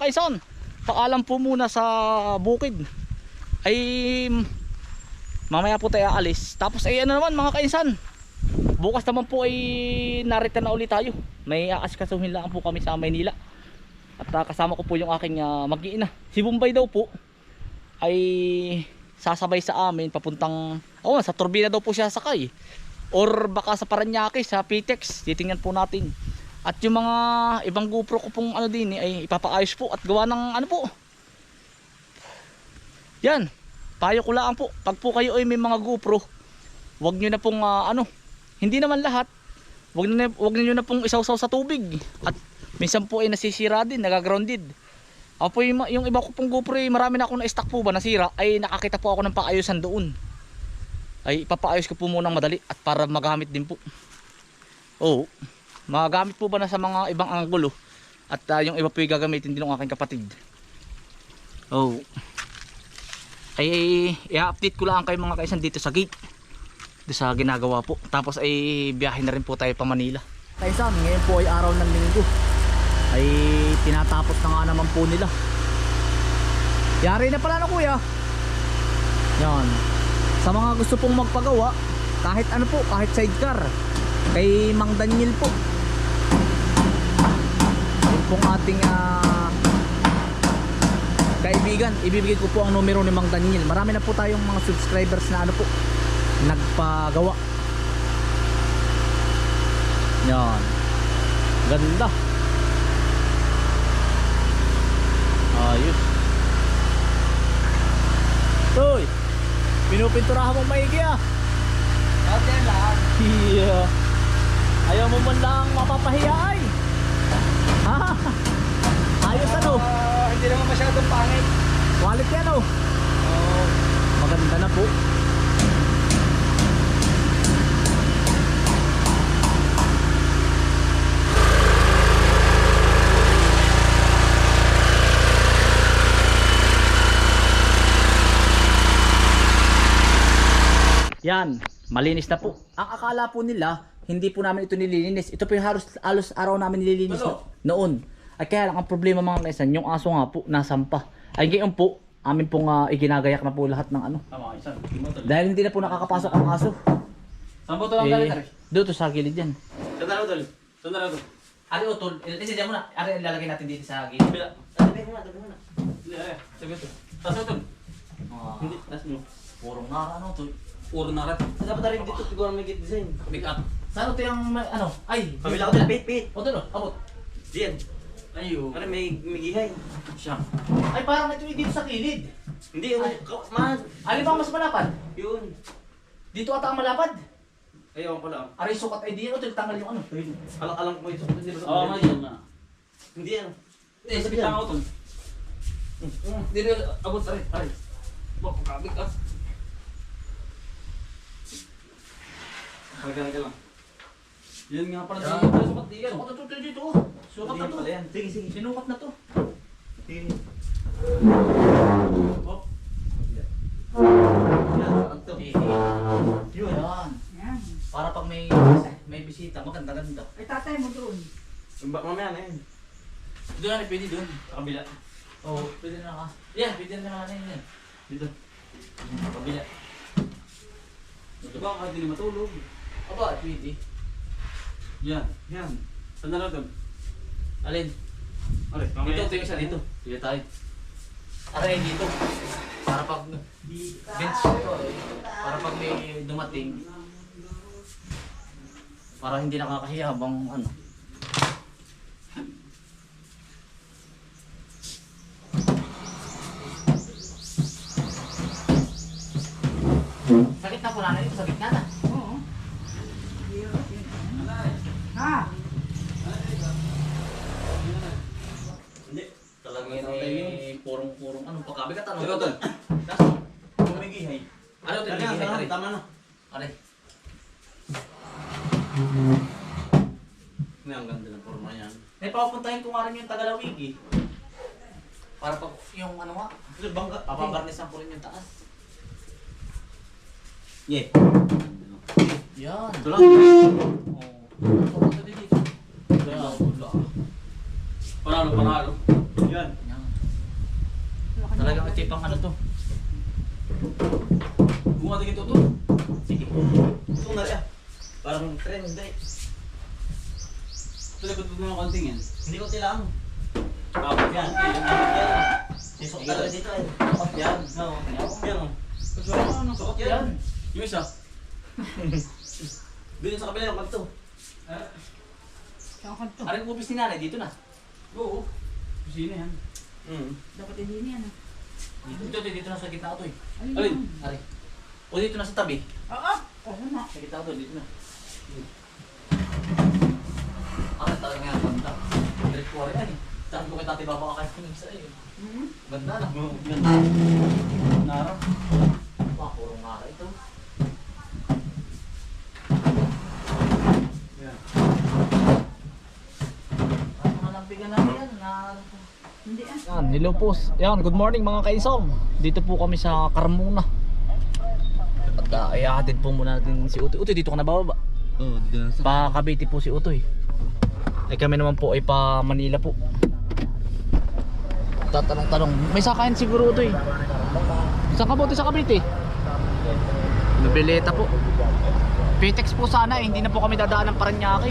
kaisan, paalam po muna sa bukid. Ay mamaya po tayo aalis. Tapos ay ano naman mga kaisan. Bukas naman po ay narito na ulit tayo. May aasikasuhin lang po kami sa Maynila. At ah, kasama ko po yung aking uh, mag-iina. Si Bombay daw po ay sasabay sa amin papuntang oh, sa turbina daw po siya sakay. Or baka sa Paranaque sa Pitex. Titingnan po natin. At yung mga ibang GoPro ko pong ano din eh, ay ipapaayos po at gawa ng ano po. Yan. Payo ko lang po. Pag po kayo ay may mga GoPro, wag nyo na pong ah, ano, hindi naman lahat. Wag na wag niyo na pong isawsaw sa tubig. At minsan po ay nasisira din, nagagrounded. Ako po yung, yung iba ko pong GoPro, eh, marami na ako na stock po ba nasira, ay nakakita po ako ng paayusan doon. Ay ipapaayos ko po muna madali at para magamit din po. Oo. Magamit po ba na sa mga ibang anggulo at ah, yung iba po yung gagamitin din ng aking kapatid. Oh. Ay i-update ko lang kayo mga kaisan dito sa gate. Dito sa ginagawa po. Tapos ay biyahe na rin po tayo pa Manila. Kaisan, ngayon po ay araw ng linggo. Ay tinatapos na nga naman po nila. Yari na pala na kuya. Yan. Sa mga gusto pong magpagawa, kahit ano po, kahit sidecar. Kay Mang Daniel po. Pong ating ah, kaibigan. Ibibigay ko po ang numero ni Mang Daniel. Marami na po tayong mga subscribers na ano po, nagpagawa. Yan. Ganda. Ayos. Toy. Pinupinturahan mo maigi ah. Yan, lahat. Yeah. Ayaw mo man lang mapapahiya ay. Ha? Ayos ano? Ah, hindi naman masyadong pangit. Quality ano? Oo. Maganda na po. Yan, malinis na po. Ang akala po nila, hindi po namin ito nililinis. Ito po yung halos, halos araw namin nililinis Ano? no- noon. Ay kaya lang ang problema mga kaisan, yung aso nga po, nasampa. Ay ngayon po, amin pong ah, iginagayak na po lahat ng ano. Tama, isan. Dahil hindi na po nakakapasok ang aso. Saan ba ito ang galit, Ari? doon to sa gilid yan. Saan na ito? Saan na ito? Ari Otol, ilisi dyan muna. Ari ilalagay natin dito sa gilid. Bila. Tabi muna, tabi muna. Ay. Sabi ito. Tapos ito. Ah, Hindi, tas mo. purong nara ano to. Puro na rin. Dapat na rin dito siguro may gate design. Pick up. Saan ito yung may- ano? Ay, Kabila ko din, pit, pit. Otol, oh, abot. Diyan. Ayo. Ano may may gihay. Siya. Ay, parang ito yung dito sa gilid. Hindi, oh, ka- man. Alin ba ang mas malapad? Yun. Dito ata ang malapad. Ayaw ko lang. Ari sukat ay di Otol, tanggal yung ano. Alang-alang ko ito. Hindi ba Oo, may yun na. Hindi ano. Eh, sa bitang ako tol. Hindi rin abot rin. Ay. Bak, kabig ah. Ka lang. Yan nga pala Yan. sa sukat di yan. Sukat na to dito. Sukat na to. Sige, sige. Sinukat na to. Sige. Yan, parang to. Yun. Yan. Yan. Para pag may may bisita, maganda-ganda. Ay, tatay mo doon. Ba- Mamaya na yun. Doon na, pwede doon. Sa kabila. Oo, oh, pwede na ka. Yan, pwede na ka na yun. Dito. Sa kabila. ito ba kahit hindi matulog? Aba, pwede. Yan. Yan. Saan na lang tol? Alin? Aray, Dito, ito yung isa dito. Dito tayo. Aray, dito. Para pag bench ito, eh. para pag may dumating, para hindi nakakahiya habang ano. Sakit na po nanay, sa gitna na. Oo. Hirap yun. Ha? Hindi. Talagang eh, ano, pagkabigat ano. Ikaw, tol. Kaso, Kung may gihay. Ano hindi yan, kita tama, na. Aray. Hindi, ang ganda ng forma yan. May papuntahin ko nga rin yung Tagalawigi. Para pag yung ano nga, Ano, bangga? papabarnisan ko rin yung taas. Yeah. Yan. Ito lang. Oo. Papunta din dito. Kaya, wala. Panalo, panalo. Yan. Talagang ito yung pang ano to. Gumawa ito to. Sige. Ito na rin. Parang trend, hindi. Ito likod mo ng konting yan. Hindi ko tilang. Ah, Yan. Yan. Sisok talaga dito eh. Yan. No. Yan. oh. Ano, Sukot yan. Yung isa. Doon sa kabila yung kanto. Saan ka to? Aring ubis ni nanay dito na. Oo. Kusina yan. Hmm. Dapat hindi niya na. Dito, dito, dito na sa gitna to eh. Alin? Ari. O dito na sa tabi. Oo. Oo na. Sa gitna to, dito na. Ari talaga nga banda. Direct ko rin ay. Sabi ko kay tati baba ka kayo sa iyo. Ganda na. Ganda. Nara. Wah, puro ngara ito. Yan. Ang mga lampigan namin yan. Na... Yan, hello po. Yan, good morning mga kaisom. Dito po kami sa Carmona. At uh, iahatid po muna natin si Utoy. Utoy, dito ka na bababa. Oo, dito na sa... Pa Cavite po si Utoy. Eh kami naman po ay pa Manila po. Tatanong-tanong. May sakayan siguro Utoy. Saan ka ba Utoy sa Cavite? Nobileta po. Pitex po sana eh. Hindi na po kami dadaan ng Paranaque.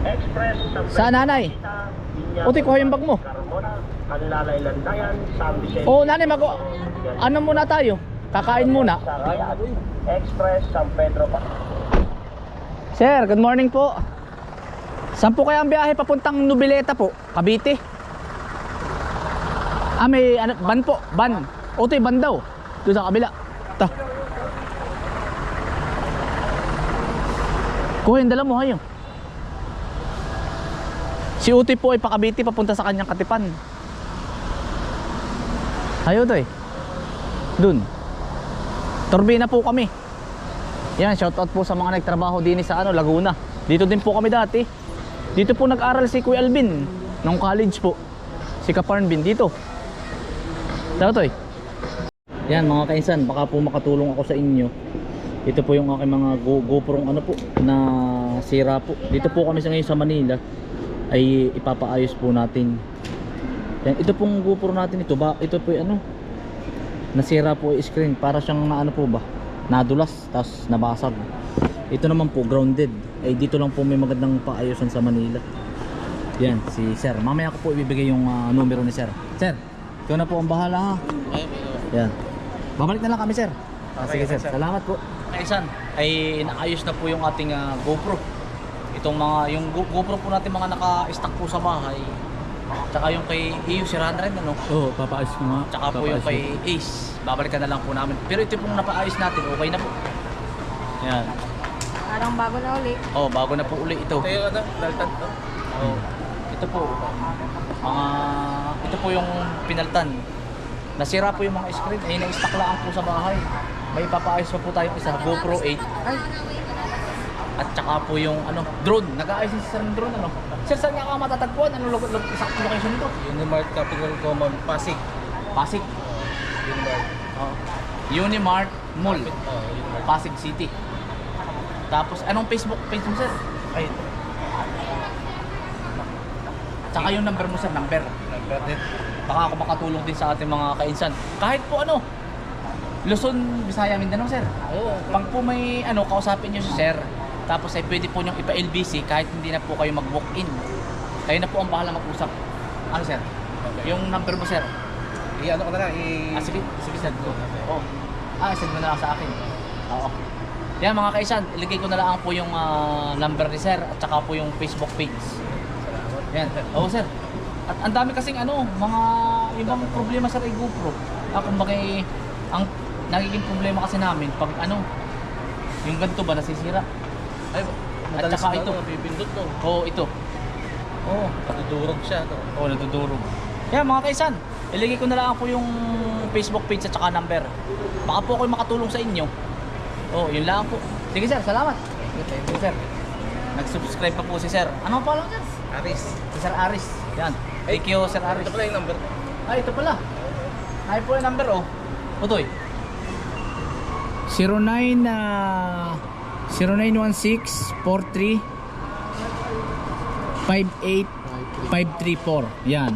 Express sa nanay? Utoy, kuha yung bag mo. Oo, nanay, mag ano muna tayo? Kakain muna. Express San Pedro pa. Sir, good morning po. Saan po kaya ang biyahe papuntang Nobileta po? Cavite? Ah, may ano, ban po, ban. Yung ban daw. Doon sa kabila. Ta. Kuha yung dala mo, hayo. Si Utoy po ay pa Cavite papunta sa kanyang katipan. Hayo, Utoy. Dun. Turbina po kami. Yan, shoutout po sa mga nagtrabaho din sa ano, Laguna. Dito din po kami dati. Dito po nag-aral si Kuya Alvin nung college po. Si Kaparnbin dito. Tara toy. Yan mga kainsan, baka po makatulong ako sa inyo. Ito po yung aking mga Go GoPro ano po na sira po. Dito po kami sa ngayon sa Manila ay ipapaayos po natin. Yan, ito pong GoPro natin ito ba ito po ano nasira po yung screen. Para siyang na ano po ba nadulas tapos nabasag. Ito naman po grounded. Ay dito lang po may magandang paayusan sa Manila. Yan si sir. Mamaya ko po ibibigay yung ah, numero ni sir. Sir ikaw na po ang bahala ha? Yan. Babalik na lang kami sir. Ah, sige sir. Salamat po. Kaisan ay inaayos na po yung ating ah, GoPro itong mga yung Go- GoPro po natin mga naka-stack po sa bahay tsaka yung kay EU si Ranren ano Oo, papaayos ko nga. Tsaka po yung kay Ace, babalikan na lang po namin. Pero ito pong napaayos natin, okay na po. Yan. Parang bago na uli. Oh, bago na po uli ito. Ito yung ano, daltan to. Oh, ito po. Mga ito po yung pinaltan. Nasira po yung mga screen, ay na-stock lang po sa bahay. May papaayos pa po tayong isa, GoPro 8. Ay, At tsaka po yung ano, drone. Nag-aayos si Sir ng drone ano. Sir, saan nga ka matatagpuan? Ano lo- lo- isang location nito? Unimart Capital Common, Pasig. Pasig. Unimart. Oh. Unimart Mall. Unimart. Pasig City. Tapos, anong Facebook page mo, sir? Ay, Tsaka yung number mo, sir, number. number din. Baka ako makatulong din sa ating mga kainsan. Kahit po ano, Luzon, Visaya, Mindanao, sir. Oo. Pag po may ano, kausapin nyo si sir, tapos ay pwede po nyo ipa-LBC kahit hindi na po kayo mag-walk-in. Kayo na po ang bahala mag-usap. Ano, sir? Okay. Yung number mo, sir. I-ano ko na lang, i... Ah, sige, sige, sir. Go. Oh. Ah, send mo na lang sa akin. Oo. Yan mga kaisan, iligay ko na lang po yung ah, number ni sir at saka po yung Facebook page. Salamat. Yan. Oo, sir. At ang dami kasing ano, mga ibang problema sa kay GoPro. Ah, kumbaga eh, ang nagiging problema kasi namin pag ano, yung ganito ba nasisira? Ay, At madalas saka ito. Bibindot to. Oo, ito. Oo. Natudurog siya to. Oo, natudurog. Yan mga kaisan, iligay ko na lang po yung Facebook page at saka number. Baka po ako makatulong sa inyo. Oo, yun lang po. Sige sir, salamat. Thank you sir. Nag-subscribe pa po si sir. Ano pa lang sir? Aris. Si Sir Aris. Yan. Thank you Sir Aris. Ito pala yung number. Ah, ito pala. Ay po yung number oh. Utoy. 09 na 0916 43 58534. Yan.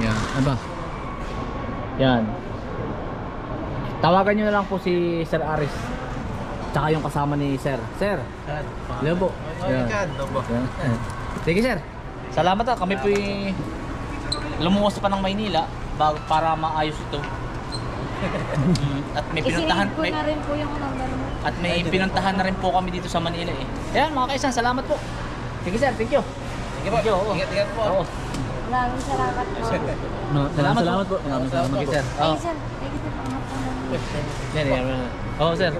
Yan. Ano ba? Yan. Tawagan nyo na lang po si Sir Aris. Tsaka yung kasama ni Sir. Sir. Hello po. Yan. Yan. Sige sir. Salamat ah. Kami po lumuwas pa ng Maynila bago para maayos ito. At may pinuntahan ko may, na rin po yung number mo. at may pinuntahan na rin po kami dito sa Manila eh. Ayan mga kaisan, salamat po. Sige sir, thank you. Sige po. oo. Ingat-ingat po. Oo. Maraming salamat po. No, salamat, salamat po. Maraming salamat po. sir. Oo. Ay, sir. Thank you, sir. Pangat po namin. Yan, yan, yan. Oo, sir.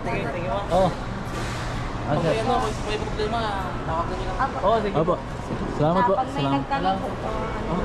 Oo. Ah, Pag sir. may ano, may problema, niyo lang. Apo. Oo, sige. Opo. Salamat po. Ah, Pag may Salamat. nagtanong po, ano,